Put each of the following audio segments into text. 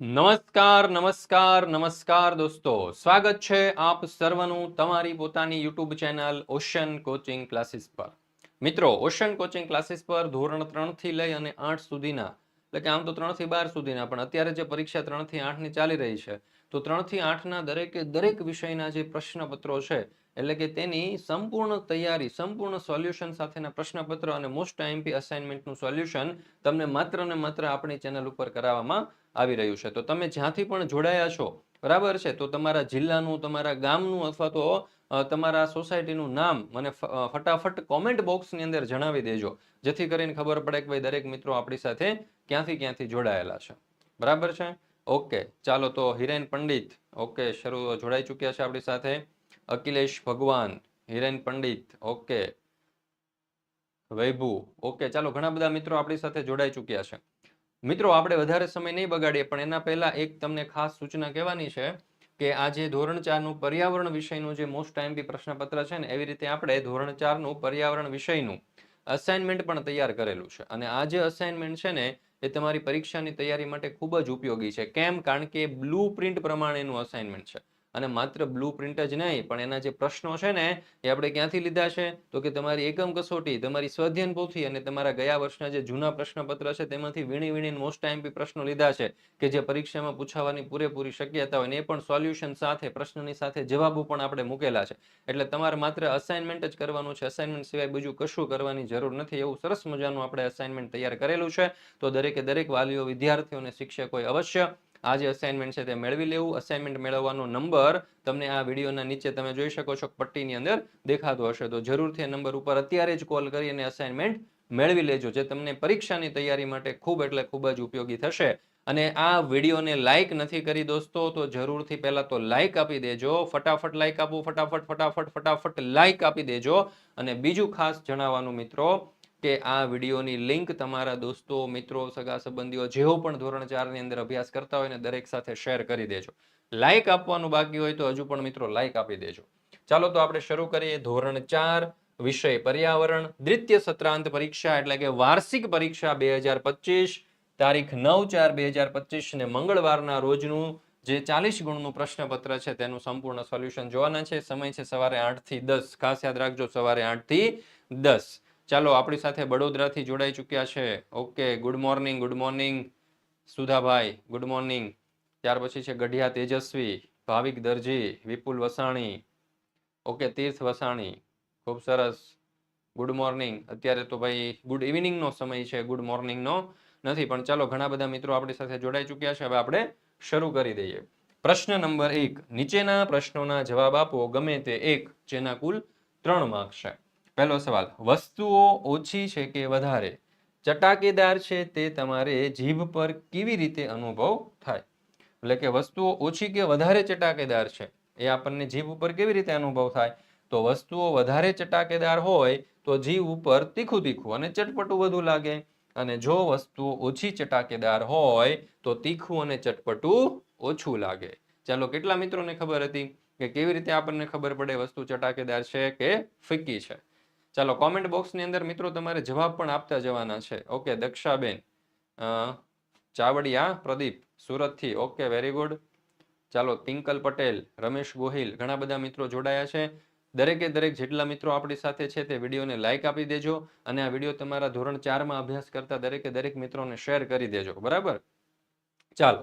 નમસ્કાર નમસ્કાર નમસ્કાર દોસ્તો. સ્વાગત છે આપ સર્વનું તમારી પોતાની YouTube channel ocean coaching classes પર. મિત્રો ઓશન કોચિંગ ક્લાસીસ પર ધોરણ ત્રણથી લઈ અને આઠ સુધીના, એટલે કે આમ તો ત્રણથી બાર સુધીના, પણ અત્યારે જે પરીક્ષા ત્રણથી આઠની ચાલી રહી છે, તો ત્રણથી આઠના દરેકે દરેક વિષયના જે પ્રશ્નપત્રો છે, એટલે કે તેની સંપૂર્ણ તૈયારી, સંપૂર્ણ સોલ્યુશન સાથેના પ્રશ્નપત્ર અને મોસ્ટ આઈએમપી અસાઇનમેન્ટનું સોલ્યુશન તમને માત્ર ને માત્ર આપણી ચેનલ ઉપર કરાવવામાં આવી રહ્યું છે. તો તમે જ્યાંથી પણ જોડાયા છો, બરાબર છે? તો તમારા જિલ્લાનું, તમારા ગામનું અથવા તો તમારા સોસાયટીનું નામ મને ફટાફટ કોમેન્ટ બોક્સની અંદર જણાવી દેજો. જેથી કરીને ખબર પડે કે ભાઈ દરેક મિત્રો આપણી સાથે ક્યાંથી ક્યાંથી જોડાયેલા છે. બરાબર છે? ઓકે, ચાલો તો હિરેન પંડિત. ઓકે, શરૂ જોડાઈ ચૂક્યા છે આપણી સાથે. અખિલેશ ભગવાન, હિરેન પંડિત. ઓકે. વૈભુ ઓકે, ચાલો ઘણા બધા મિત્રો આપણી સાથે જોડાઈ ચૂક્યા છે. મિત્રો, આપણે વધારે સમય નહીં બગાડીએ, પણ એના પહેલા એક તમને ખાસ સૂચના કહેવાની છે કે આ જે ધોરણ ચારનું પર્યાવરણ વિષયનું જે મોસ્ટ આઈએમપી પ્રશ્નપત્ર છે ને, એવી રીતે આપણે ધોરણ ચારનું પર્યાવરણ વિષયનું અસાઇનમેન્ટ પણ તૈયાર કરેલું છે. અને આ જે અસાઇનમેન્ટ છે ને, એ તમારી પરીક્ષાની તૈયારી માટે ખૂબ જ ઉપયોગી છે. કેમ? કારણ કે બ્લુ પ્રિન્ટ પ્રમાણેનું અસાઇનમેન્ટ છે. અને માત્ર બ્લુ પ્રિન્ટ જ નહીં, પણ એના જે પ્રશ્નો છે ને, એ આપણે ક્યાંથી લીધા છે? તો કે તમારી એકમ કસોટી, તમારી સ્વાધ્યાયન પોથી અને તમારા ગયા વર્ષના જે જૂના પ્રશ્નપત્ર છે, તેમાંથી વીણી વીણીને મોસ્ટ ટાઈમ પ્રશ્નો લીધા છે, કે જે પરીક્ષામાં પૂછાવાની પૂરેપૂરી શક્યતા હોય ને, એ પણ સોલ્યુશન સાથે, પ્રશ્નની સાથે જવાબો પણ આપણે મૂકેલા છે. એટલે તમારે માત્ર અસાઇનમેન્ટ જ કરવાનું છે અસાઇનમેન્ટ સિવાય બીજું કશું કરવાની જરૂર નથી. એવું સરસ મજાનું આપણે અસાઇનમેન્ટ તૈયાર કરેલું છે. તો દરેકે દરેક વાલીઓ, વિદ્યાર્થીઓ અને શિક્ષકોએ અવશ્ય આ જે અસાઇનમેન્ટ છે તે મેળવી લેવું. અસાઇનમેન્ટ મેળવવાનો નંબર તમને આ વિડીયોના નીચે તમે જોઈ શકો છો, પટ્ટીની અંદર દેખાતો હશે. તો જરૂરથી નંબર ઉપર અત્યારે જ કોલ કરી અને અસાઇનમેન્ટ મેળવી લેજો, જે તમને પરીક્ષાની તૈયારી માટે ખૂબ એટલે ખૂબ જ ઉપયોગી થશે. અને આ વિડીયોને લાઈક નથી કરી દોસ્તો, તો જરૂરથી પહેલાં તો લાઈક આપી દેજો. ફટાફટ લાઈક આપો, ફટાફટ ફટાફટ ફટાફટ લાઈક આપી દેજો. અને બીજું ખાસ જણાવવાનું મિત્રો કે આ વિડીયોની લિંક તમારા દોસ્તો, મિત્રો, સગા સંબંધીઓ જેઓ પણ ધોરણ ચારની અંદર અભ્યાસ કરતા હોય ને દરેક સાથે શેર કરી દેજો. લાઈક આપવાનું બાકી હોય તો હજુ પણ મિત્રો લાઈક આપી દેજો. ચાલો તો આપણે શરૂ કરીએ ધોરણ ચાર, વિષય પર્યાવરણ. દ્વિતીય સત્રાંત પરીક્ષા એટલે કે વાર્ષિક પરીક્ષા બે હજાર પચીસ, તારીખ નવ ચાર બે હજાર પચીસ ને મંગળવારના રોજનું જે ચાલીસ ગુણનું પ્રશ્નપત્ર છે તેનું સંપૂર્ણ સોલ્યુશન જોવાના છે. સમય છે સવારે આઠથી દસ. ખાસ યાદ રાખજો, સવારે આઠથી દસ. ચાલો, આપણી સાથે વડોદરાથી જોડાઈ ચૂક્યા છે. Okay, good morning good morning, Sudhabhai, good morning. ત્યાર પછી છે ગઢિયા તેજસ્વી, ભાવિક દરજી, વિપુલ વસાણી. ઓકે, તીર્થ વસાણી. ખૂબ સરસ. Good morning. અત્યારે તો ભાઈ, ગુડ ઇવનિંગનો સમય છે, ગુડ મોર્નિંગનો નથી, પણ ચાલો, ઘણા બધા મિત્રો આપણી સાથે જોડાઈ ચૂક્યા છે. હવે આપણે શરૂ કરી દઈએ. પ્રશ્ન નંબર એક, નીચેના પ્રશ્નોના જવાબ આપો. ગમે તે એક, જેના કુલ ત્રણ માર્ક્સ છે. પહેલો સવાલ, વસ્તુઓ ઓછી છે કે વધારે? ચટાકેદાર છે તે તમારે જીભ પર કેવી રીતે અનુભવ થાય? એટલે કે વસ્તુઓ ઓછી કે વધારે ચટાકેદાર છે, એ આપણને જીભ ઉપર કેવી રીતે અનુભવ થાય? તો વસ્તુઓ વધારે ચટાકેદાર હોય તો જીભ ઉપર તીખું તીખું અને ચટપટું વધુ લાગે. અને જો વસ્તુઓ ઓછી ચટાકેદાર હોય તો તીખું અને ચટપટું ઓછું લાગે. ચાલો, કેટલા મિત્રોને ખબર હતી કે કેવી રીતે આપણને ખબર પડે વસ્તુ ચટાકેદાર છે કે ફીકી છે? ચાલો કોમેન્ટ બોક્સની અંદર મિત્રો તમારે જવાબ પણ આપતા જવાના છે. ઓકે દક્ષાબેન ચાવડિયા, પ્રદીપ, સુરતથી. ઓકે વેરી ગુડ ચાલો પિંકલ પટેલ, રમેશ ગોહિલ, ઘણા બધા મિત્રો જોડાયા છે. દરેકે દરેક જેટલા મિત્રો આપણી સાથે છે તે વિડીયોને લાઇક આપી દેજો અને આ વીડિયો તમારા ધોરણ ચારમાં અભ્યાસ કરતા દરેકે દરેક મિત્રોને શેર કરી દેજો. બરાબર? ચાલો,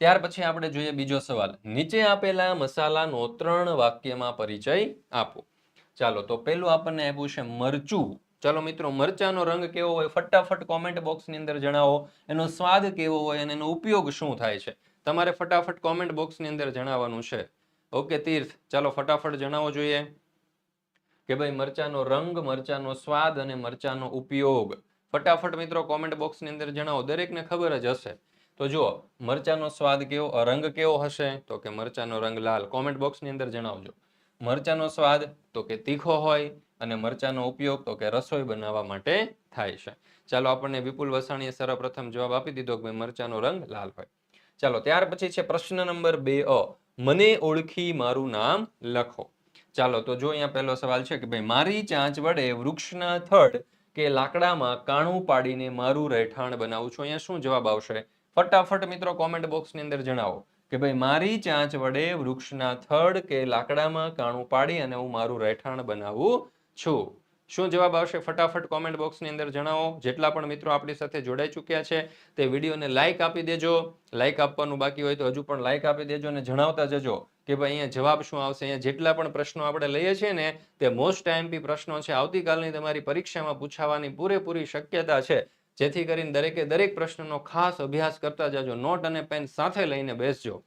ત્યાર પછી આપણે જોઈએ બીજો સવાલ. નીચે આપેલા મસાલાનો ત્રણ વાક્યમાં પરિચય આપો. ચાલો, તો પહેલું આપણને આપ્યું છે મરચું. ચાલો મિત્રો, મરચાનો રંગ કેવો હોય, ફટાફટ કોમેન્ટ બોક્સની અંદર જણાવો. એનો સ્વાદ કેવો હોય અને એનો ઉપયોગ શું થાય છે? તમારે ફટાફટ કોમેન્ટ બોક્સની અંદર જણાવવાનું છે. ઓકે, તીર્થ, ચાલો ફટાફટ જણાવો જોઈએ કે ભાઈ મરચાનો રંગ, મરચાનો સ્વાદ અને મરચાનો ઉપયોગ. ફટાફટ મિત્રો કોમેન્ટ બોક્સની અંદર જણાવો. દરેકને ખબર જ હશે. તો જુઓ, મરચાનો સ્વાદ કેવો રંગ કેવો હશે? તો કે મરચાનો રંગ લાલ. કોમેન્ટ બોક્સની અંદર જણાવજો. મરચાનો સ્વાદ તો કે તીખો હોય અને મરચાંનો ઉપયોગ તો કે રસોઈ બનાવવા માટે થાય છે. ચાલો આપણને વિપુલ વસાણીએ સર્વપ્રથમ જવાબ આપી દીધો કે મરચાનો રંગ લાલ હોય. ચાલો ત્યાર પછી છે પ્રશ્ન નંબર બે અ, મને ઓળખી મારું નામ લખો. ચાલો તો જો અહીંયા પહેલો સવાલ છે કે ભાઈ, મારી ચાંચ વડે વૃક્ષના થડ કે લાકડામાં કાણું પાડીને મારું રહેઠાણ બનાવું છું? અહીંયા શું જવાબ આવશે? ફટાફટ મિત્રો કોમેન્ટ બોક્સની અંદર જણાવો. કે ભાઈ મારી ચાંચ વડે વૃક્ષના થડ કે લાકડામાં કાણું પાડી અને હું મારું રહેઠાણ બનાવું છું. શું જવાબ આવશે? ફટાફટ કોમેન્ટ બોક્સની અંદર જણાવો. જેટલા પણ મિત્રો આપણી સાથે જોડાઈ ચૂક્યા છે, તે વિડીયોને લાઇક આપી દેજો. લાઇક આપવાનું બાકી હોય તો હજુ પણ લાઇક આપી દેજો અને જણાવતા જજો કે ભાઈ અહીંયા જવાબ શું આવશે? અહીંયા જેટલા પણ પ્રશ્નો આપણે લઈએ છીએ ને, તે મોસ્ટ આઈએમપી પ્રશ્નો છે. આવતીકાલની તમારી પરીક્ષામાં પૂછાવાની પૂરેપૂરી શક્યતા છે. જેથી કરીને દરેકે દરેક પ્રશ્નનો ખાસ અભ્યાસ કરતા જાજો, નોટ અને પેન સાથે લઈને બેસજો.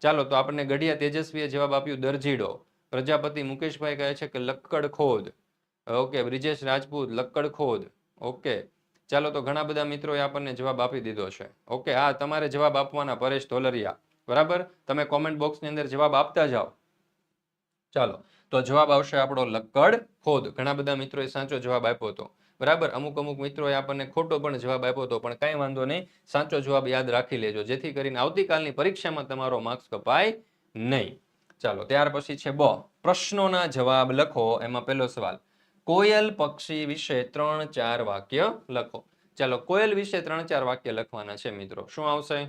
ચાલો, તો આપણને ગઢિયા તેજસ્વીએ જવાબ આપ્યું, દરજીડો. પ્રજાપતિ મુકેશભાઈ કહે છે કે, લક્કડ ખોદ. ઓકે, બ્રિજેશ રાજપૂત, લક્કડ ખોદ. ઓકે. ચાલો, તો ઘણા બધા મિત્રોએ આપણને જવાબ આપી દીધો છે. ઓકે હા તમારે જવાબ આપવાના પરેશ ધોલરિયા બરાબર? તમે કોમેન્ટ બોક્સની અંદર જવાબ આપતા જાઓ. ચાલો, તો જવાબ આવશે આપણો, લક્કડ ખોદ. ઘણા બધા મિત્રોએ સાચો જવાબ આપ્યો હતો બરાબર? અમુક અમુક મિત્રોએ આપણને ખોટો પણ જવાબ આપ્યો હતો પણ કાંઈ વાંધો નહીં. સાચો જવાબ યાદ રાખી લેજો, જેથી કરીને આવતીકાલની પરીક્ષામાં તમારો માર્ક્સ કપાય નહીં. ચાલો, ત્યાર પછી છે બ. પ્રશ્નોના જવાબ લખો. એમાં પહેલો સવાલ, કોયલ પક્ષી વિશે ત્રણ ચાર વાક્ય લખો. ચાલો, કોયલ વિશે ત્રણ ચાર વાક્ય લખવાના છે મિત્રો. શું આવશે?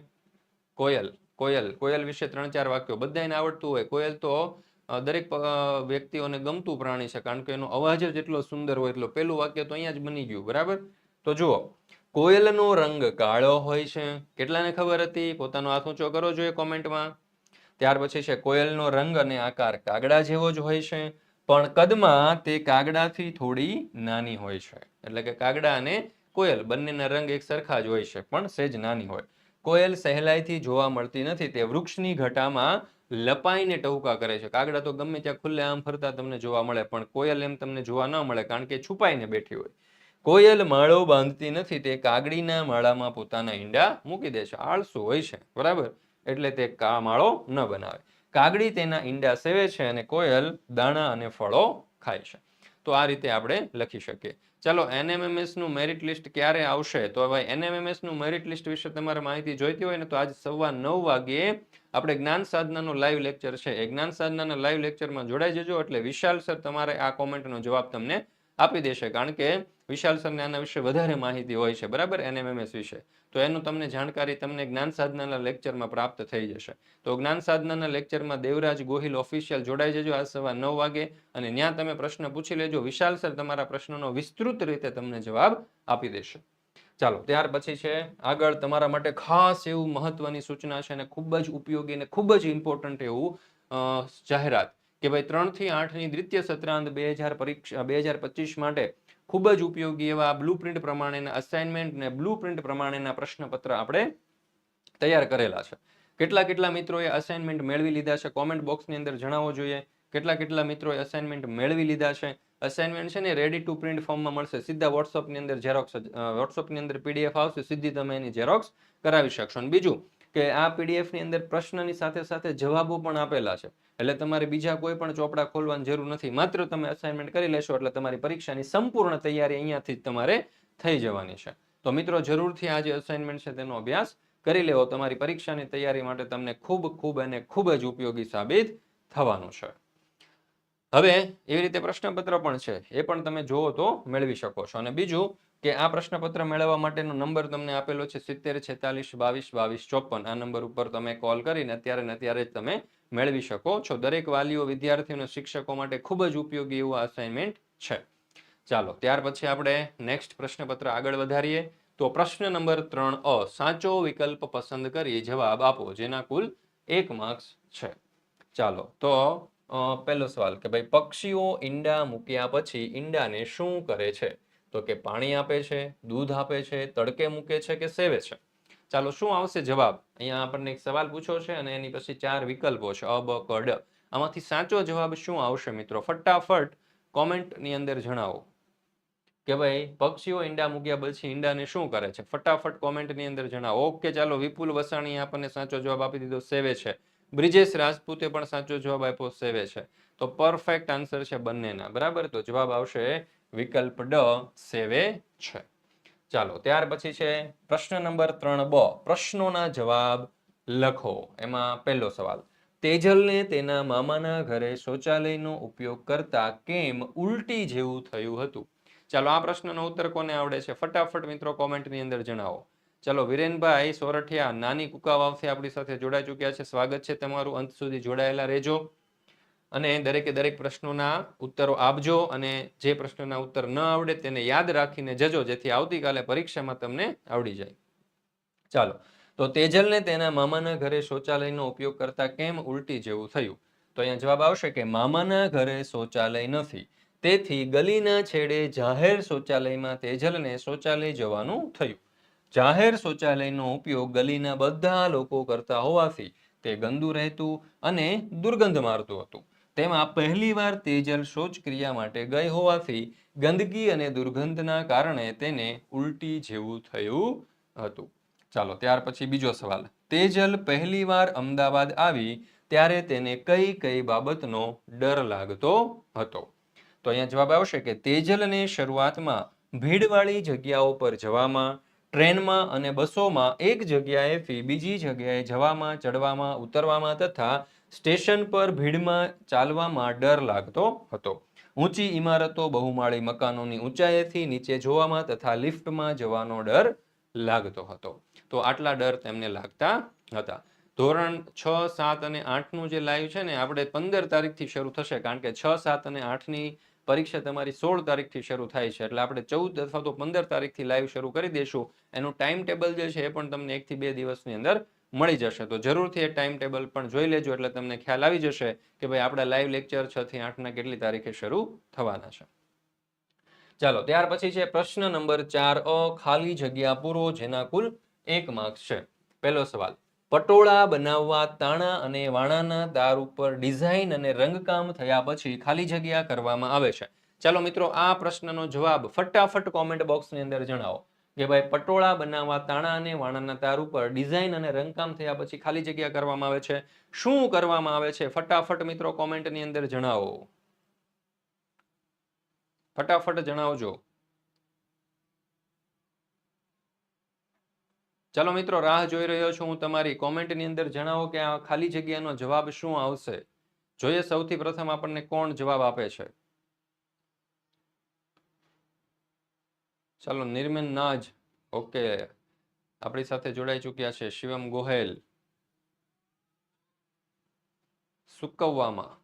કોયલ કોયલ કોયલ વિશે ત્રણ ચાર વાક્યો. બધાને આવડતું હોય. કોયલ તો દરેક વ્યક્તિઓને ગમતું પ્રાણી છે, કારણ કે એનો અવાજ જ એટલો સુંદર હોય, એટલો પેલું વાક્ય તો અહીંયા જ બની ગયું, બરાબર? તો જુઓ, કોયલનો રંગ કાળો હોય છે, કેટલાને ખબર હતી? પોતાનો હાથ ઊંચો કરો જોઈએ કોમેન્ટમાં. ત્યાર પછી છે, કોયલનો રંગ અને આકાર કાગડા જેવો જ હોય છે, પણ કદમાં તે કાગડાથી થોડી નાની હોય છે. એટલે કે કાગડા અને કોયલ બંનેના રંગ એક સરખા જ હોય છે, પણ સેજ નાની હોય. કોયલ સહેલાઈથી જોવા મળતી નથી, તે વૃક્ષની ઘટામાં લપાઈને ટહુકા કરે છે. કાગડા તો ગમે ત્યાં ખુલ્લે આમ ફરતા તમને જોવા મળે, પણ કોયલ એમ તમને જોવા ન મળે કારણ કે છુપાઈને બેઠી હોય. કોયલ માળો બાંધતી નથી, તે કાગડીના માળામાં પોતાના ઈંડા મૂકી દે છે. આળસુ હોય છે, બરાબર? એટલે તે કા માળો ન બનાવે. કાગડી તેના ઈંડા સેવે છે અને કોયલ દાણા અને ફળો ખાય છે. તો આ રીતે આપણે લખી શકીએ. ચાલો એનએમએમએસનું મેરિટ લિસ્ટ ક્યારે આવશે? તો ભાઈ એનએમએમએસનું મેરિટ લિસ્ટ વિશે તમારે માહિતી જોઈતી હોય ને તો આજ સવા નવ વાગ્યે આપણે જ્ઞાન સાધનાનો લાઈવ લેક્ચર છે, એ જ્ઞાન સાધનાના લાઈવ લેક્ચરમાં જોડાઈ જજો એટલે વિશાલ સર તમારે આ કોમેન્ટનો જવાબ તમને આપી દેશે. કારણ કે વિશાલ સરને આના વિશે વધારે માહિતી હોય છે, બરાબર? એનએમએમએસ વિશે. તો એનું તમને જાણકારી તમને જ્ઞાન સાધનાના લેક્ચરમાં પ્રાપ્ત થઈ જશે. તો જ્ઞાન સાધનાના લેક્ચરમાં દેવરાજ ગોહિલ ઓફિશિયલ જોડાઈ જજો આજ સવા નવ વાગે અને ત્યાં તમે પ્રશ્ન પૂછી લેજો. વિશાલ સર તમારા પ્રશ્નનો વિસ્તૃત રીતે તમને જવાબ આપી દેશે. ચાલો, ત્યાર પછી છે, આગળ તમારા માટે ખાસ એવું મહત્વની સૂચના છે અને ખૂબ જ ઉપયોગી અને ખૂબ જ ઇમ્પોર્ટન્ટ એવું જાહેરાત કે ભાઈ ત્રણથી આઠની દ્વિતીય સત્રાંત બે હજાર પરીક્ષા બે હજાર પચીસ માટે ખૂબ જ ઉપયોગી એવા બ્લુ પ્રિન્ટ પ્રમાણેના અસાઇનમેન્ટ ને બ્લુ પ્રિન્ટ પ્રમાણેના પ્રશ્નપત્ર આપણે તૈયાર કરેલા છે. કેટલા કેટલા મિત્રોએ અસાઇનમેન્ટ મેળવી લીધા છે? કોમેન્ટ બોક્સની અંદર જણાવવો જોઈએ. કેટલા કેટલા મિત્રોએ અસાઇનમેન્ટ મેળવી લીધા છે? અસાઇનમેન્ટ છે ને રેડી ટુ પ્રિન્ટ ફોર્મમાં મળશે. સીધા વોટ્સઅપની અંદર ઝેરોક્સ વોટ્સઅપની અંદર પીડીએફ આવશે. સીધી તમે એની ઝેરોક્સ કરાવી શકશો. અને બીજું કે આ પીડીએફની અંદર પ્રશ્નની સાથે સાથે જવાબો પણ આપેલા છે. એટલે તમારે બીજા કોઈ પણ ચોપડા ખોલવાની જરૂર નથી. માત્ર તમે અસાઇનમેન્ટ કરી લેશો એટલે તમારી પરીક્ષાની સંપૂર્ણ તૈયારી અહીંયાથી તમારે થઈ જવાની છે. તો મિત્રો, જરૂરથી આ જે અસાઇનમેન્ટ છે તેનો અભ્યાસ કરી લેવો. તમારી પરીક્ષાની તૈયારી માટે તમને ખૂબ ખૂબ અને ખૂબ જ ઉપયોગી સાબિત થવાનું છે. હવે એવી રીતે પ્રશ્નપત્ર પણ છે, એ પણ તમે જુઓ તો મેળવી શકો છો. અને બીજું કે આ પ્રશ્નપત્ર મેળવવા માટેનો નંબર તમને આપેલો છે સિત્તેર, છેતાલીસ, બાવીસ બાવીસ, ચોપન. આ નંબર ઉપર તમે કોલ કરીને અત્યારે ને અત્યારે જ તમે મેળવી શકો છો. દરેક વાલીઓ, વિદ્યાર્થીઓ, શિક્ષકો માટે ખૂબ જ ઉપયોગી એવું અસાઇનમેન્ટ છે. ચાલો, ત્યાર પછી આપણે નેક્સ્ટ પ્રશ્નપત્ર આગળ વધારીએ. તો પ્રશ્ન નંબર ત્રણ અ, સાચો વિકલ્પ પસંદ કરી જવાબ આપો, જેના કુલ એક માર્ક્સ છે. ચાલો, તો પહેલો સવાલ કે ભાઈ પક્ષીઓ ઈંડા મૂક્યા પછી ઈંડાને શું કરે છે? તો કે પાણી આપે છે, દૂધ આપે છે, તડકે મૂકે છે કે સેવે છે? ચાલો શું આવશે જવાબ? અહીંયા આપણને એક સવાલ પૂછ્યો છે અને એની પછી ચાર વિકલ્પો છે અ બ આમાંથી સાચો જવાબ શું આવશે મિત્રો? ફટાફટ કોમેન્ટની અંદર જણાવો. કે ભાઈ પક્ષીઓ ઈંડા મૂક્યા પછી ઈંડાને શું કરે છે? ફટાફટ કોમેન્ટની અંદર જણાવો. ઓકે, ચાલો વિપુલ વસાણીએ આપણને સાચો જવાબ આપી દીધો, સેવે છે. બ્રિજેશ રાજપૂતે પણ સાચો જવાબ આપ્યો સેવે છે. તો પરફેક્ટ આન્સર છે બંનેના. બરાબર? તો જવાબ આવશે વિકલ્પ ડ, સેવે છે. ચાલો, ત્યાર પછી છે પ્રશ્ન નંબર ત્રણ બ. પ્રશ્નોના જવાબ લખો. એમાં પહેલો સવાલ, તેજલને તેના મામાના ઘરે શૌચાલયનો ઉપયોગ કરતા કેમ ઉલટી જેવું થયું હતું? ચાલો, આ પ્રશ્નનો ઉત્તર કોને આવડે છે? ફટાફટ મિત્રો કોમેન્ટની અંદર જણાવો. ચાલો, વિરેનભાઈ, સોરઠિયા, નાની કુકા વાવથી આપણી સાથે જોડાઈ ચૂક્યા છે. સ્વાગત છે તમારું અંત સુધી જોડાયેલા રહેજો. અને દરેકે દરેક પ્રશ્નોના ઉત્તરો આપજો અને જે પ્રશ્નના ઉત્તર ન આવડે તેને યાદ રાખીને જજો, જેથી આવતીકાલે પરીક્ષામાં તમને આવડી જાય. ચાલો, તો તેજલને તેના મામાના ઘરે શૌચાલયનો ઉપયોગ કરતા કેમ ઉલટી જેવું થયું? તો અહીંયા જવાબ આવશે કે મામાના ઘરે શૌચાલય નથી. તેથી ગલીના છેડે જાહેર શૌચાલયમાં તેજલને શૌચાલય જવાનું થયું. જાહેર શૌચાલયનો ઉપયોગ ગલીના બધા લોકો કરતા હોવાથી તે ગંદુ રહેતું અને દુર્ગંધ મારતું હતું. તેમાં પહેલીવાર તેજલ શૌચક્રિયા માટે ગઈ હોવાથી ગંદકી અને દુર્ગંધના કારણે તેને ઉલટી જેવું થયું હતું. ચાલો, ત્યાર પછી બીજો સવાલ. તેજલ પહેલીવાર અમદાવાદ આવી ત્યારે તેને કઈ કઈ બાબતનો ડર લાગતો હતો? તો અહીંયા જવાબ આવશે કે તેજલને શરૂઆતમાં ભીડવાળી જગ્યાઓ પર જવામાં ટ્રેનમાં અને બસોમાં એક જગ્યાએથી બીજી જગ્યાએ જવામાં, ચડવામાં, ઉતરવામાં તથા સ્ટેશન પર ભીડમાં ચાલવામાં ડર લાગતો હતો. ઊંચી ઇમારતો, બહુમાળી મકાનોની ઊંચાઈથી નીચે જોવામાં તથા લિફ્ટમાં જવાનો ડર લાગતો હતો. તો આટલા ડર તેમને લાગતા હતા. ધોરણ છ, સાત અને આઠનું જે લાઈવ છે ને, આપણે પંદર તારીખથી શરૂ થશે, કારણ કે છ, સાત અને આઠની પરીક્ષા તમારી સોળ તારીખથી શરૂ થાય છે. એટલે આપણે ચૌદ અથવા તો પંદર તારીખથી લાઈવ શરૂ કરી દઈશું એનું ટાઈમ ટેબલ જે છે એ પણ તમને એકથી બે દિવસની અંદર મળી જશે. તો જરૂરથી એ ટાઈમ ટેબલ પણ જોઈ લેજો એટલે તમને ખ્યાલ આવી જશે કે ભાઈ આપણા લાઈવ લેક્ચર છ થી આઠના કેટલી તારીખે શરૂ થવાના છે. ચાલો, ત્યાર પછી છે પ્રશ્ન નંબર ચાર, અ ખાલી જગ્યા પૂરો, જેના કુલ એક માર્ક્સ છે. પહેલો સવાલ પટોળા બનાવવા, તાણા અને વાણાના તાર ઉપર ડિઝાઇન અને રંગકામ થયા પછી ખાલી જગ્યા કરવામાં આવે છે. ચાલો મિત્રો, આ પ્રશ્નનો જવાબ ફટાફટ કોમેન્ટ બોક્સની અંદર જણાવો. કે ભાઈ, પટોળા બનાવવા, તાણા અને વાણાના તાર ઉપર ડિઝાઇન અને રંગકામ થયા પછી ખાલી જગ્યા કરવામાં આવે છે. શું કરવામાં આવે છે? ફટાફટ મિત્રો કોમેન્ટની અંદર જણાવો. ફટાફટ જણાવજો. ચાલો મિત્રો, રાહ જોઈ રહ્યો છું હું તમારી કોમેન્ટની અંદર. જણાવો કે આ ખાલી જગ્યાનો જવાબ શું આવશે? જોઈએ સૌથી પ્રથમ આપણને કોણ જવાબ આપે છે? ચાલો, નિર્મેન નાજ. ઓકે. આપણી સાથે જોડાઈ ચૂક્યા છે શિવમ ગોહેલ. સુકવવામાં.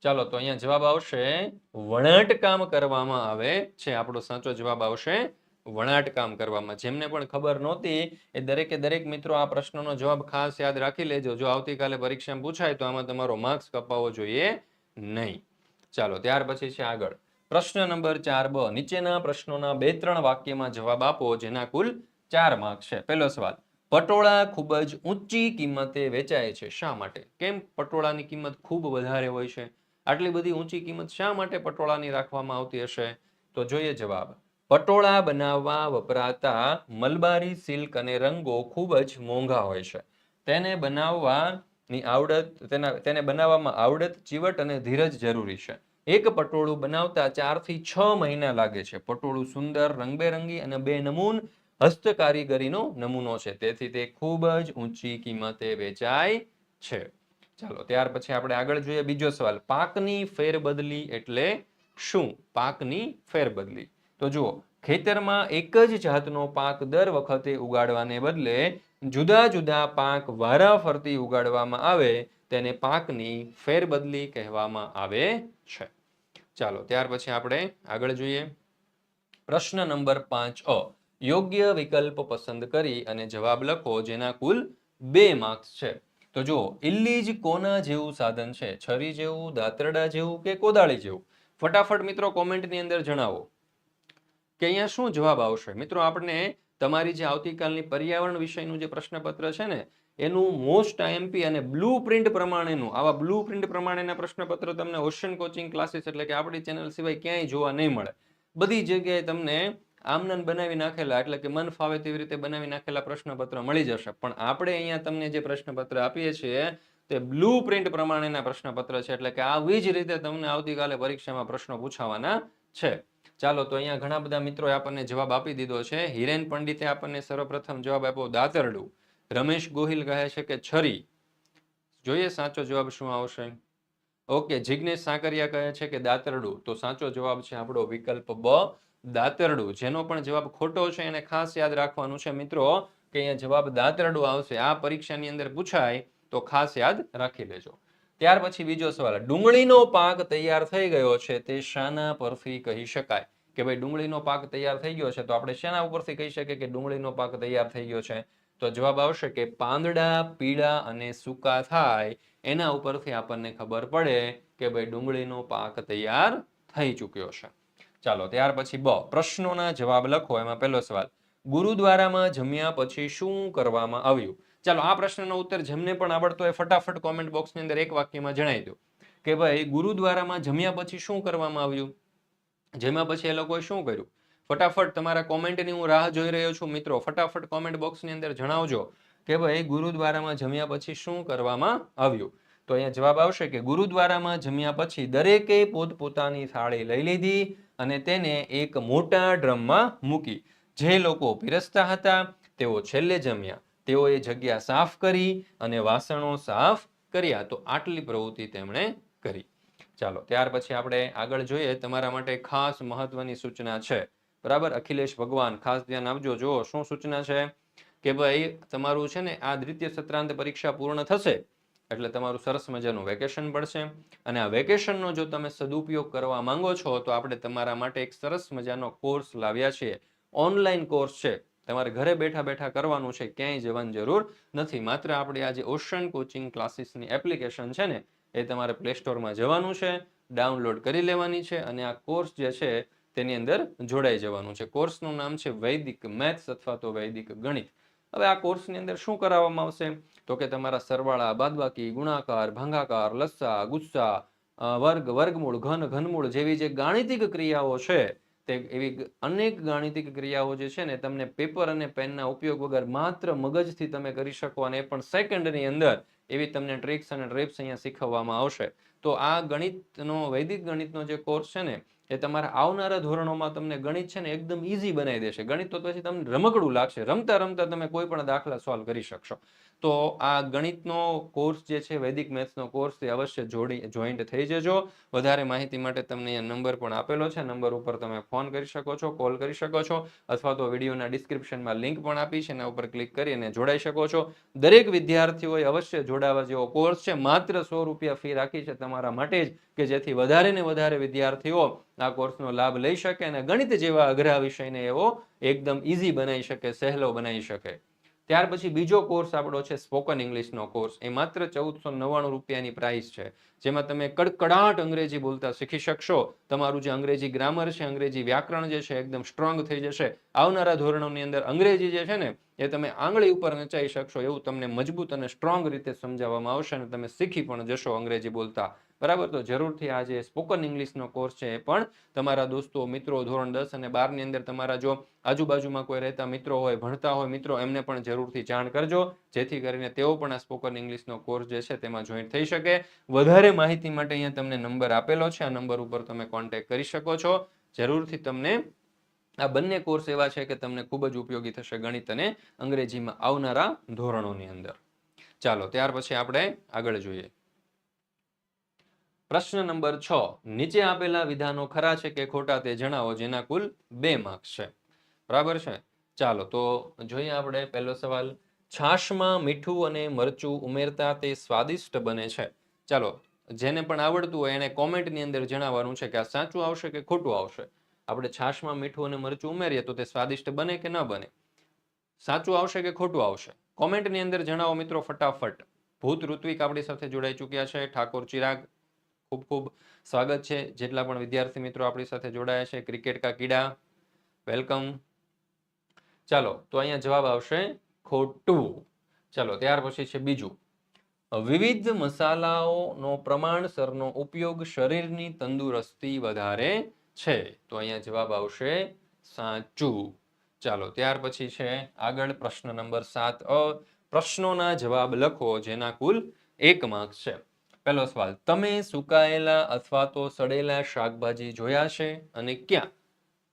ચાલો, તો અહીંયા જવાબ આવશે, વણાટ કામ કરવામાં આવે છે. આપણો સાચો જવાબ આવશે વણાટ કામ કરવામાં. જેમને પણ ખબર નહોતી, એ દરેકે દરેક મિત્રો આ પ્રશ્નનો જવાબ ખાસ યાદ રાખી લેજો. જો આવતીકાલે પરીક્ષામાં પૂછાય તો આમાં તમારો માર્ક્સ કપાવવો જોઈએ નહીં. ચાલો, ત્યાર પછી છે આગળ. પ્રશ્ન નંબર ચાર બ. નીચેના પ્રશ્નોના બે ત્રણ વાક્યમાં જવાબ આપો, જેના કુલ ચાર માર્ક્સ છે. પહેલો સવાલ, પટોળા ખૂબ જ ઊંચી કિંમતે વેચાય છે શા માટે? કેમ પટોળાની કિંમત ખૂબ વધારે હોય છે? આટલી બધી ઊંચી કિંમત શા માટે પટોળાની રાખવામાં આવતી હશે? તો જોઈએ જવાબ. પટોળા બનાવવા વપરાતા મલબારી, સિલ્ક અને રંગો ખૂબ જ મોંઘા હોય છે. તેને બનાવવાની આવડત, તેના, તેને બનાવવામાં આવડત, ચીવટ અને ધીરજ જરૂરી છે. એક પટોળું બનાવતા ચારથી છ મહિના લાગે છે. પટોળું સુંદર, રંગબેરંગી અને બે નમૂન હસ્તકારીગરીનો નમૂનો છે. તેથી તે ખૂબ જ ઊંચી કિંમતે વેચાય છે. ચાલો, ત્યાર પછી આપણે આગળ જોઈએ બીજો સવાલ. પાકની ફેરબદલી એટલે શું? પાકની ફેરબદલી. તો જુઓ, ખેતરમાં એક જ જાતનો પાક દર વખતે ઉગાડવાને બદલે જુદા જુદા પાક વારા ફરતી ઉગાડવામાં આવે, તેને પાકની ફેરબદલી કહેવામાં આવે છે. ચાલો, ત્યાર પછી આપણે આગળ જોઈએ. પ્રશ્ન નંબર પાંચ અ, યોગ્ય વિકલ્પ પસંદ કરી અને જવાબ લખો, જેના કુલ બે માર્ક્સ છે. તો જુઓ ઇલ્લીજ કોના જેવું સાધન છે? છરી જેવું, દાંતરડા જેવું કે કોદાળી જેવું? ફટાફટ મિત્રો કોમેન્ટની અંદર જણાવો. કે અહીંયા શું જવાબ આવશે? મિત્રો, આપણે તમારી જે આવતીકાલની પર્યાવરણ વિષયનું જે પ્રશ્નપત્ર છે ને, એનું મોસ્ટ આઈએમપી અને બ્લુ પ્રિન્ટ પ્રમાણેનું, આવા બ્લુ પ્રિન્ટ પ્રમાણેના પ્રશ્નપત્ર તમને ઓશન કોચિંગ ક્લાસીસ એટલે કે આપણી ચેનલ સિવાય ક્યાંય જોવા નહીં મળે. બધી જગ્યાએ તમને આમનન બનાવી નાખેલા, એટલે કે મન ફાવે તેવી રીતે બનાવી નાખેલા પ્રશ્નપત્ર મળી જશે. પણ આપણે અહીંયા તમને જે પ્રશ્નપત્ર આપીએ છીએ, તે બ્લુ પ્રિન્ટ પ્રમાણેના પ્રશ્નપત્ર છે. એટલે કે આવી જ રીતે તમને આવતીકાલે પરીક્ષામાં પ્રશ્નો પૂછાવાના છે. ચાલો તો અહીંયા ઘણા બધા મિત્રોએ આપણને જવાબ આપી દીધો છે. હિરેન પંડિતે આપણને સર્વપ્રથમ જવાબ આપ્યો, દાતરડું. રમેશ ગોહિલ કહે છે કે, છરી. જોઈએ સાચો જવાબ શું આવશે? ઓકે જિગ્નેશ સાકરિયા કહે છે કે, દાતરડું. તો સાચો જવાબ છે આપણો વિકલ્પ બ, દાતરડું. જેનો પણ જવાબ ખોટો છે, એને ખાસ યાદ રાખવાનું છે મિત્રો, કે અહીંયા જવાબ દાતરડું આવશે. આ પરીક્ષાની અંદર પૂછાય તો ખાસ યાદ રાખી લેજો. ત્યાર પછી બીજો સવાલ, ડુંગળીનો પાક તૈયાર થઈ ગયો છે તે શાના પરથી કહી શકાય? કે ભાઈ ડુંગળીનો પાક તૈયાર થઈ ગયો છે તો આપણે શેના ઉપરથી કહી શકીએ કે ડુંગળીનો પાક તૈયાર થઈ ગયો છે? તો જવાબ આવશે કે પાંદડા, પીળા અને સૂકા થાય. એના ઉપરથી આપણને ખબર પડે કે ભાઈ ડુંગળીનો પાક તૈયાર થઈ ચૂક્યો છે. ચાલો, ત્યાર પછી બ, પ્રશ્નોના જવાબ લખો. એમાં પહેલો સવાલ, ગુરુદ્વારામાં જમ્યા પછી શું કરવામાં આવ્યું? ચાલો, આ પ્રશ્નનો ઉત્તર જેમને પણ આવડતો હોય, ફટાફટ કોમેન્ટ બોક્સની અંદર એક વાક્યમાં જણાવી દો. કે ભાઈ, ગુરુદ્વારામાં જમ્યા પછી શું કરવામાં આવ્યું? જેમાં પછી એ લોકોએ શું કર્યું? ફટાફટ તમારા કોમેન્ટની હું રાહ જોઈ રહ્યો છું, મિત્રો. ફટાફટ કોમેન્ટ બોક્સની અંદર જણાવજો કે ભાઈ, ગુરુદ્વારામાં જમ્યા પછી શું કરવામાં આવ્યું? તો અહીંયા જવાબ આવશે કે ગુરુદ્વારામાં જમ્યા પછી દરેકે પોતપોતાની થાળી લઈ લીધી અને તેને એક મોટા ડ્રમમાં મૂકી. જે લોકો પીરસતા હતા, તેઓ છેલ્લે જમ્યા. તેઓએ જગ્યા સાફ કરી અને વાસણો સાફ કર્યા. તો આટલી પ્રવૃત્તિ તેમણે કરી. ચાલો, ત્યાર પછી આપણે આગળ જોઈએ. તમારા માટે ખાસ મહત્વની સૂચના છે. બરાબર? અખિલેશ ભગવાન, ખાસ ધ્યાન આપજો. જુઓ, શું સૂચના છે? કે ભાઈ, તમારું છે ને આ દ્વિતીય સત્રાંત પરીક્ષા પૂર્ણ થશે. એટલે તમારું સરસ મજાનું વેકેશન પડશે. અને આ વેકેશનનો જો તમે સદુપયોગ કરવા માંગો છો, તો આપણે તમારા માટે એક સરસ મજાનો કોર્સ લાવ્યા છીએ. ઓનલાઈન કોર્સ છે. તમારે ઘરે બેઠા બેઠા કરવાનું છે, ક્યાંય જવાની જરૂર નથી. માત્ર આપણે આ જે ઓશન કોચિંગ ક્લાસીસની એપ્લિકેશન છે ને, એ તમારે પ્લે સ્ટોરમાં જવાનું છે, ડાઉનલોડ કરી લેવાની છે અને આ કોર્સ જે છે, તેની અંદર જોડાઈ જવાનું છે. કોર્સનું નામ છે વૈદિક મેથ્સ અથવા તો વૈદિક ગણિત. હવે આ કોર્સની અંદર શું કરાવવામાં આવશે? તો કે તમારા સરવાળા, બાદબાકી, ગુણાકાર, ભંગાકાર લસ્સા ગુસ્સા વર્ગ, વર્ગમૂળ, ઘન, ઘનમૂળ જેવી જે ગાણિતિક ક્રિયાઓ છે તે એવી અનેક ગાણિતિક ક્રિયાઓ જે છે ને તમને પેપર અને પેનના ઉપયોગ વગર માત્ર મગજથી તમે કરી શકો અને એ પણ સેકન્ડની અંદર એવી તમને ટ્રિક્સ અને ટ્રિપ્સ અહીંયા શીખવવામાં આવશે. તો આ ગણિતનો, વૈદિક ગણિતનો જે કોર્સ છે ને, એ તમારા આવનારા ધોરણોમાં તમને ગણિત છે ને એકદમ ઈઝી બનાવી દેશે. ગણિત તો પછી તમને રમકડું લાગશે. રમતા રમતા તમે કોઈ પણ દાખલા સોલ્વ કરી શકશો. તો આ ગણિતનો કોર્સ જે છે, વૈદિક મેથ્સનો કોર્સ તે અવશ્ય જોડી જોઈન્ટ થઈ જજો. વધારે માહિતી માટે તમને નંબર પણ આપેલો છે. નંબર ઉપર તમે ફોન કરી શકો છો, કોલ કરી શકો છો, અથવા તો વિડીયોના ડિસ્ક્રિપ્શનમાં લિંક પણ આપી છે, એના ઉપર ક્લિક કરી અને જોડાઈ શકો છો. દરેક વિદ્યાર્થીઓએ અવશ્ય જોડાવા જેવો કોર્સ છે. માત્ર સો રૂપિયા ફી રાખી છે તમારા માટે જ કે જેથી વધારે ને વધારે વિદ્યાર્થીઓ આ કોર્સનો લાભ લઈ શકે અને ગણિત જેવા અઘરા વિષયને એવો એકદમ ઇઝી બનાવી શકે, સહેલો બનાવી શકે. ત્યાર પછી બીજો કોર્સ આપણો છે સ્પોકન ઇંગ્લિશનો કોર્સ એ માત્ર ચૌદસો નવ્વાણું રૂપિયાની પ્રાઇસ છે. જેમાં તમે કડકડાટ અંગ્રેજી બોલતા શીખી શકશો. તમારું જે અંગ્રેજી ગ્રામર છે, અંગ્રેજી વ્યાકરણ જે છે, એકદમ સ્ટ્રોંગ થઈ જશે. આવનારા ધોરણોની અંદર અંગ્રેજી જે છે ને, એ તમે આંગળી ઉપર નચાઈ શકશો એવું તમને મજબૂત અને સ્ટ્રોંગ રીતે સમજાવવામાં આવશે અને તમે શીખી પણ જશો અંગ્રેજી બોલતા. બરાબર? તો જરૂરથી આ જે સ્પોકન ઇંગ્લિશનો કોર્સ છે એ પણ તમારા દોસ્તો, મિત્રો, ધોરણ દસ અને બારની અંદર તમારા જો આજુબાજુમાં કોઈ રહેતા મિત્રો હોય, ભણતા હોય મિત્રો, એમને પણ જરૂરથી જાણ કરજો. જેથી કરીને તેઓ પણ આ સ્પોકન ઇંગ્લિશનો કોર્સ જે છે તેમાં જોઈન્ટ થઈ શકે. વધારે માહિતી માટે અહીંયા તમને નંબર આપેલો છે. આ નંબર ઉપર તમે કોન્ટેક્ટ કરી શકો છો. જરૂરથી તમને આ બંને કોર્સ એવા છે કે તમને ખૂબ જ ઉપયોગી થશે ગણિત અને અંગ્રેજીમાં આવનારા ધોરણોની અંદર. ચાલો, ત્યાર પછી આપણે આગળ જોઈએ. પ્રશ્ન નંબર છ. નીચે આપેલા વિધાનો ખરા છે કે ખોટા તે જણાવો જેના કુલ બે માર્ક્સ છે. બરાબર છે? ચાલો, તો જોઈએ આપણે પહેલો સવાલ. છાશમાં મીઠું અને મરચું ઉમેરતા તે સ્વાદિષ્ટ બને છે. ચાલો, જેને પણ આવડતું હોય એને કોમેન્ટની અંદર જણાવવાનું છે કે આ સાચું આવશે કે ખોટું આવશે. આપણે છાશમાં મીઠું અને મરચું ઉમેરીએ તો તે સ્વાદિષ્ટ બને કે ન બને? સાચું આવશે કે ખોટું આવશે? કોમેન્ટની અંદર જણાવો મિત્રો ફટાફટ. ભૂત ઋત્વિક આપણી સાથે જોડાઈ ચૂક્યા છે. ઠાકોર ચિરાગ ખૂબ ખૂબ સ્વાગત છે. જેટલા પણ વિદ્યાર્થી મિત્રો આપણી સાથે જોડાયા છે, ક્રિકેટ કા કીડા, વેલકમ. ચાલો, તો અહીંયા જવાબ આવશે ખોટું. ચાલો, ત્યાર પછી છે બીજું. વિવિધ મસાલાઓનો પ્રમાણસરનો ઉપયોગ શરીરની તંદુરસ્તી વધારે છે. તો અહીંયા જવાબ આવશે સાચું. ચાલો, ત્યાર પછી છે આગળ પ્રશ્ન નંબર સાત અ. પ્રશ્નોના જવાબ લખો, જેના કુલ એક માર્ક્સ છે. પહેલો સવાલ, તમે સુકાયેલા અથવા તો સડેલા શાકભાજી જોયા છે અને ક્યાં?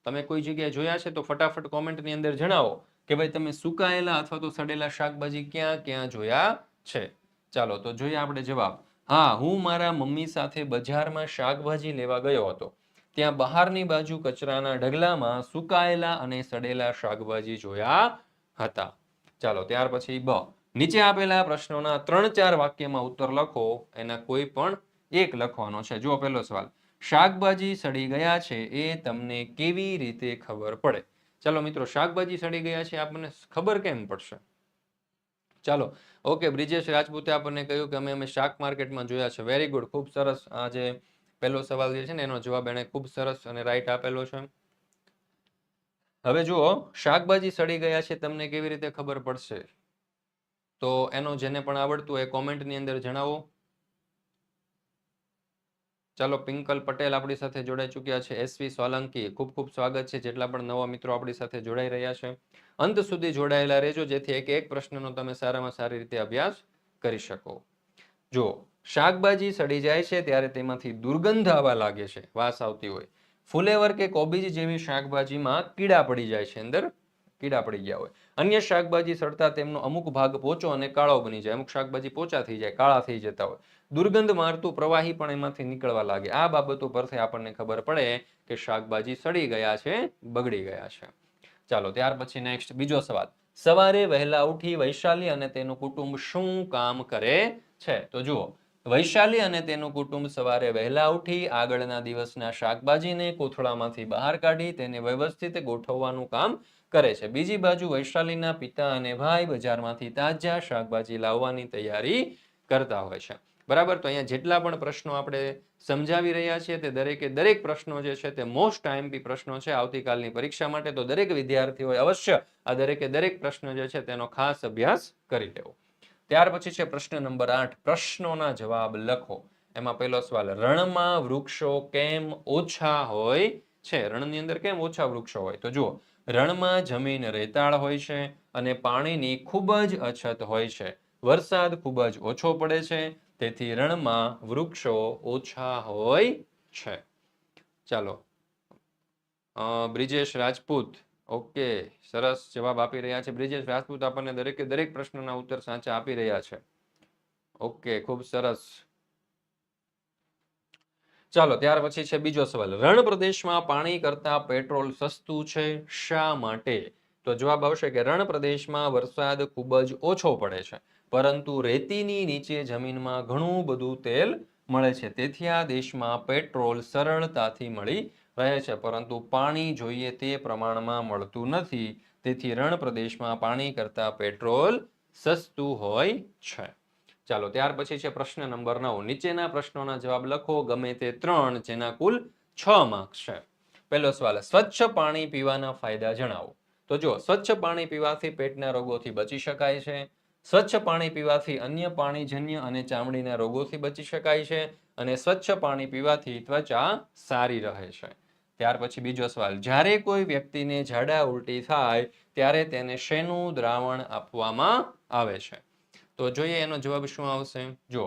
તમે કોઈ જગ્યાએ જોયા છે તો ફટાફટ કોમેન્ટની અંદર જણાવો કે ભાઈ તમે સુકાયેલા અથવા તો સડેલા શાકભાજી ક્યાં ક્યાં જોયા છે? ચાલો, તો જોઈએ આપણે જવાબ. હા, હું મારા મમ્મી સાથે બજારમાં શાકભાજી લેવા ગયો હતો. ત્યાં બહારની બાજુ કચરાના ઢગલામાં સુકાયેલા અને સડેલા શાકભાજી જોયા હતા. ચાલો, ત્યાર પછી બ. નીચે આપેલા પ્રશ્નોના ત્રણ ચાર વાક્યમાં ઉત્તર લખો, એના કોઈ પણ એક લખવાનો છે. જુઓ પહેલો સવાલ. શાકભાજી સડી ગયા છે એ તમને કેવી રીતે ખબર પડે? ચાલો મિત્રો, શાકભાજી સડી ગયા છે આપણને ખબર કેમ પડશે? ચાલો, ઓકે, બ્રિજેશ રાજપૂતે આપણને કહ્યું કે અમે અમે શાક માર્કેટમાં જોયા છે. વેરી ગુડ ખૂબ સરસ આ જે પહેલો સવાલ જે છે ને, એનો જવાબ એણે ખૂબ સરસ અને રાઈટ આપેલો છે. હવે જુઓ, શાકભાજી સડી ગયા છે તમને કેવી રીતે ખબર પડશે? તો એનો જેને પણ આવડતું હોય કોમેન્ટની અંદર જણાવો. ચાલો, પિંકલ પટેલ આપણી સાથે જોડાઈ ચૂક્યા છે. એસવી સોલંકી, ખૂબ ખૂબ સ્વાગત છે. જેટલા પણ નવા મિત્રો આપણી સાથે જોડાઈ રહ્યા છે, અંત સુધી જોડાયેલા રહેજો. જેથી એક એક પ્રશ્નનો તમે સારામાં સારી રીતે અભ્યાસ કરી શકો. જો શાકભાજી સડી જાય છે ત્યારે તેમાંથી દુર્ગંધ આવવા લાગે છે. વાસ આવતી હોય. ફુલેવર કે કોબીજ જેવી શાકભાજીમાં કીડા પડી જાય છે અંદર. કીડા પડી ગયા હોય. અન્ય શાકભાજી સડતા તેમનો અમુક ભાગ પોચો અને કાળો બની જાય. અમુક શાકભાજી પોચા થઈ જાય, કાળા થઈ જતા હોય. દુર્ગંધ મારતું પ્રવાહી પણ એમાંથી નીકળવા લાગે. આ બાબતો પરથી આપણને ખબર પડે કે શાકભાજી સડી ગયા છે, બગડી ગયા છે. ચાલો, ત્યાર પછી નેક્સ્ટ બીજો સવાલ. સવારે વહેલા ઉઠી વૈશાલી અને તેનું કુટુંબ શું કામ કરે છે? તો જુઓ, વૈશાલી અને તેનું કુટુંબ સવારે વહેલા ઉઠી આગળના દિવસના શાકભાજીને કોથળામાંથી બહાર કાઢી તેને વ્યવસ્થિત ગોઠવવાનું કામ કરે છે. બીજી બાજુ વૈશાલીના પિતા અને ભાઈ બજારમાંથી તાજા શાકભાજી લાવવાની તૈયારી કરતા હોય છે. બરાબર? તો અહીંયા જેટલા પણ પ્રશ્નો આપણે સમજાવી રહ્યા છીએ તે દરેકે દરેક પ્રશ્નો જે છે તે મોસ્ટ આઈએમપી પ્રશ્નો છે આવતીકાલની પરીક્ષા માટે. તો દરેક વિદ્યાર્થીઓએ અવશ્ય આ દરેકે દરેક પ્રશ્ન જે છે તેનો ખાસ અભ્યાસ કરી લેવો. ત્યાર પછી છે પ્રશ્ન નંબર આઠ. પ્રશ્નોના જવાબ લખો. એમાં પહેલો સવાલ, રણમાં વૃક્ષો કેમ ઓછા હોય છે? રણની અંદર કેમ ઓછા વૃક્ષો હોય? તો જુઓ રણમાં જમીન રેતાળ હોય છે અને પાણીની ખૂબ જ અછત હોય છે. વરસાદ ખૂબ જ ઓછો પડે છે, તેથી રણમાં વૃક્ષો ઓછા હોય છે. ચાલો. બ્રિજેશ રાજપૂત. ઓકે, સરસ જવાબ આપી રહ્યા છે. બ્રિજેશ રાજપૂત આપણને દરેકે દરેક પ્રશ્નના ઉત્તર સાચા આપી રહ્યા છે. ઓકે, ખૂબ સરસ. ચાલો, ત્યાર પછી છે બીજો સવાલ. રણ પ્રદેશમાં પાણી કરતા પેટ્રોલ સસ્તું છે શા માટે? તો જવાબ આવશે કે રણ પ્રદેશમાં વરસાદ ખૂબ જ ઓછો પડે છે, પરંતુ રેતીની નીચે જમીનમાં ઘણું બધું તેલ મળે છે. તેથી આ દેશમાં પેટ્રોલ સરળતાથી મળી રહે છે, પરંતુ પાણી જોઈએ તે પ્રમાણમાં મળતું નથી. તેથી રણ પ્રદેશમાં પાણી કરતા પેટ્રોલ સસ્તું હોય છે. ચાલો, ત્યાર પછી છે પ્રશ્ન નંબર નવ. નીચેના પ્રશ્નોના જવાબ લખો, ગમે તે ત્રણ, જેના કુલ છ માર્ક્સ છે. પહેલો સવાલ, સ્વચ્છ પાણી પીવાના ફાયદા જણાવો. તો જો સ્વચ્છ પાણી પીવાથી પેટના રોગોથી બચી શકાય છે. સ્વચ્છ પાણી પીવાથી અન્ય પાણીજન્ય અને ચામડીના રોગોથી બચી શકાય છે અને સ્વચ્છ પાણી પીવાથી ત્વચા સારી રહે છે. ત્યાર પછી બીજો સવાલ, જ્યારે કોઈ વ્યક્તિને ઝાડા ઉલટી થાય, ત્યારે તેને શેનું દ્રાવણ આપવામાં આવે છે? તો જોઈએ એનો જવાબ શું આવશે? જો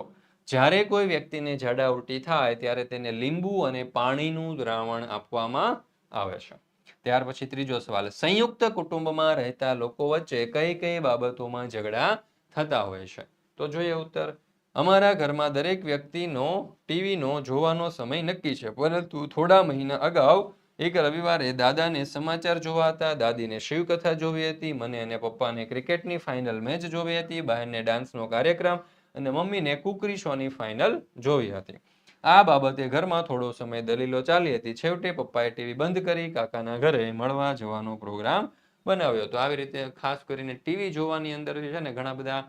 જ્યારે કોઈ વ્યક્તિને ઝાડા ઉલટી થાય, ત્યારે તેને લીંબુ અને પાણીનું દ્રાવણ આપવામાં આવે છે. ત્યાર પછી ત્રીજો સવાલ, સંયુક્ત કુટુંબમાં રહેતા લોકો વચ્ચે કઈ કઈ બાબતોમાં ઝઘડા થતા હોય છે? તો જોઈએ ઉત્તર, અમારા ઘરમાં દરેક વ્યક્તિનો ટીવીનો જોવાનો સમય નક્કી છે, પરંતુ થોડા મહિના અગાઉ એક રવિવારે દાદાને સમાચાર જોવા હતા. દાદીને શિવકથા જોવી હતી. મને અને પપ્પાને ક્રિકેટની ફાઇનલ મેચ જોવી હતી. બહેનને ડાન્સનો કાર્યક્રમ અને મમ્મીને કુકરી શોની ફાઇનલ જોવી હતી. આ બાબતે ઘરમાં થોડો સમય દલીલો ચાલી હતી. છેવટે પપ્પાએ ટીવી બંધ કરી કાકાના ઘરે મળવા જવાનો પ્રોગ્રામ બનાવ્યો તો આવી રીતે ખાસ કરીને ટીવી જોવાની અંદર છે ને ઘણા બધા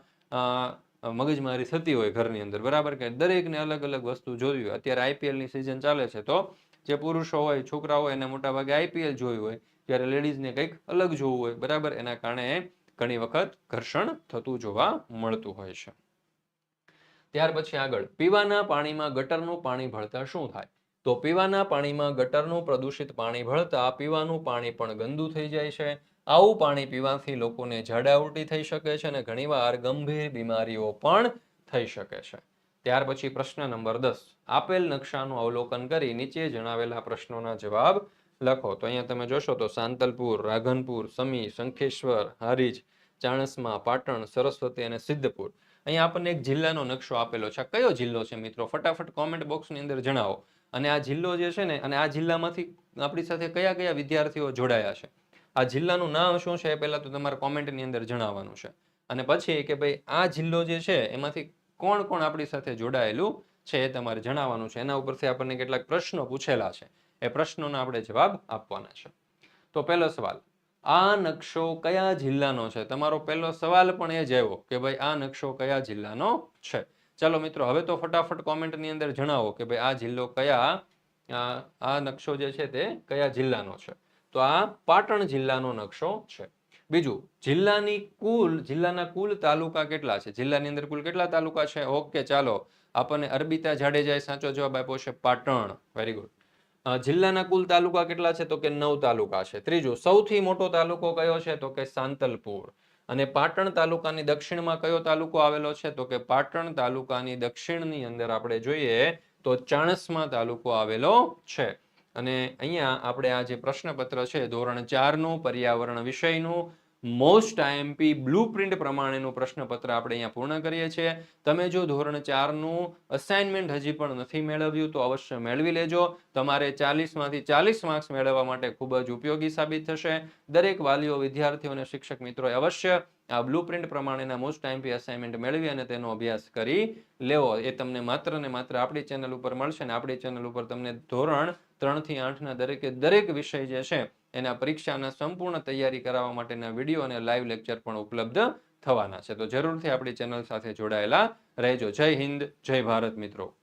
મગજમારી થતી હોય ઘરની અંદર. બરાબર કે દરેકને અલગ અલગ વસ્તુ જોવી અત્યારે આઈપીએલની સિઝન ચાલે છે તો જે પુરુષો હોય છોકરા હોય એને મોટા ભાગે આઈપીએલ જોયું હોય, જ્યારે લેડીઝને કંઈક અલગ જોવું હોય, બરાબર? એના કારણે ઘણી વખત ઘર્ષણ થતું જોવા મળતું હોય છે. ત્યાર પછી આગળ, પીવાના પાણીમાં ગટરનું પાણી ભળતા શું થાય? તો પીવાના પાણીમાં ગટરનું પ્રદૂષિત પાણી ભળતા પીવાનું પાણી પણ ગંદુ થઈ જાય છે. આવું પાણી પીવાથી લોકોને ઝાડા ઉલટી થઈ શકે છે અને ઘણીવાર ગંભીર બીમારીઓ પણ થઈ શકે છે. ત્યાર પછી પ્રશ્ન નંબર દસ. આપેલ નકશાનું અવલોકન કરી નીચે જણાવેલા પ્રશ્નોના જવાબ લખો. તો અહીંયા તમે જોશો તો સાંતલપુર, રાઘનપુર, સમી, શંખેશ્વર, હારીજ, ચાણસમા, પાટણ, સરસ્વતી અને સિદ્ધપુર. અહીંયા આપણને એક જિલ્લાનો નકશો આપેલો છે. કયો જિલ્લો છે મિત્રો? ફટાફટ કોમેન્ટ બોક્સની અંદર જણાવો. અને આ જિલ્લો જે છે ને, અને આ જિલ્લામાંથી આપણી સાથે કયા કયા વિદ્યાર્થીઓ જોડાયા છે? આ જિલ્લાનું નામ શું છે એ પહેલાં તો તમારે કોમેન્ટની અંદર જણાવવાનું છે. અને પછી કે ભાઈ આ જિલ્લો જે છે એમાંથી કોણ કોણ આપણી સાથે જોડાયેલું છે એ તમારે જણાવવાનું છે. એના ઉપરથી આપણને કેટલાક પ્રશ્નો પૂછેલા છે. એ પ્રશ્નોના આપણે જવાબ આપવાના છે. તો પહેલો સવાલ, આ નકશો કયા જિલ્લાનો છે? તમારો પહેલો સવાલ પણ એ જ આવ્યો કે ભાઈ આ નકશો કયા જિલ્લાનો છે? ચાલો મિત્રો, હવે તો ફટાફટ કોમેન્ટની અંદર જણાવો કે ભાઈ આ જિલ્લો કયા, આ આ નકશો જે છે તે કયા જિલ્લાનો છે? તો આ પાટણ જિલ્લાનો નકશો છે. બીજું, જિલ્લાની કુલ, જિલ્લાના કુલ તાલુકા કેટલા છે? જિલ્લાની અંદર કુલ કેટલા તાલુકા છે? ઓકે, ચાલો. આપણને અર્પિતા જાડેજાએ સાચો જવાબ આપ્યો છે પાટણ. વેરી ગુડ જિલ્લાના કુલ તાલુકા કેટલા છે? તો કે નવ તાલુકા છે. ત્રીજું, સૌથી મોટો તાલુકો કયો છે? તો કે સાંતલપુર. અને પાટણ તાલુકાની દક્ષિણમાં કયો તાલુકો આવેલો છે? તો કે પાટણ તાલુકાની દક્ષિણની અંદર આપણે જોઈએ તો ચાણસમા તાલુકો આવેલો છે. અને અહીંયા આપણે આ જે પ્રશ્નપત્ર છે, ધોરણ ચારનું, પર્યાવરણ વિષયનું મોસ્ટ આઈએમપી બ્લુ પ્રિન્ટ પ્રમાણેનું પ્રશ્નપત્ર આપણે અહીંયા પૂર્ણ કરીએ છીએ. તમે જો ધોરણ ચારનું અસાઇનમેન્ટ હજી પણ નથી મેળવ્યું, તો અવશ્ય મેળવી લેજો. તમારે ચાલીસમાંથી ચાલીસ માર્ક્સ મેળવવા માટે ખૂબ જ ઉપયોગી સાબિત થશે. દરેક વાલીઓ, વિદ્યાર્થીઓ અને શિક્ષક મિત્રોએ અવશ્ય આ બ્લુ પ્રિન્ટ પ્રમાણેના most I M P assignment મેળવી અને તેનો અભ્યાસ કરી લેવો. એ તમને માત્ર ને માત્ર આપણી ચેનલ ઉપર મળશે ને આપણી ચેનલ ઉપર તમને ધોરણ ત્રણથી આઠના દરેકે દરેક વિષય જે છે, એના પરીક્ષાના સંપૂર્ણ તૈયારી કરાવવા માટેના વીડિયો અને લાઈવ લેક્ચર પણ ઉપલબ્ધ થવાના છે. તો જરૂરથી આપણી ચેનલ સાથે જોડાયેલા રહેજો. જય હિન્દ, જય ભારત મિત્રો.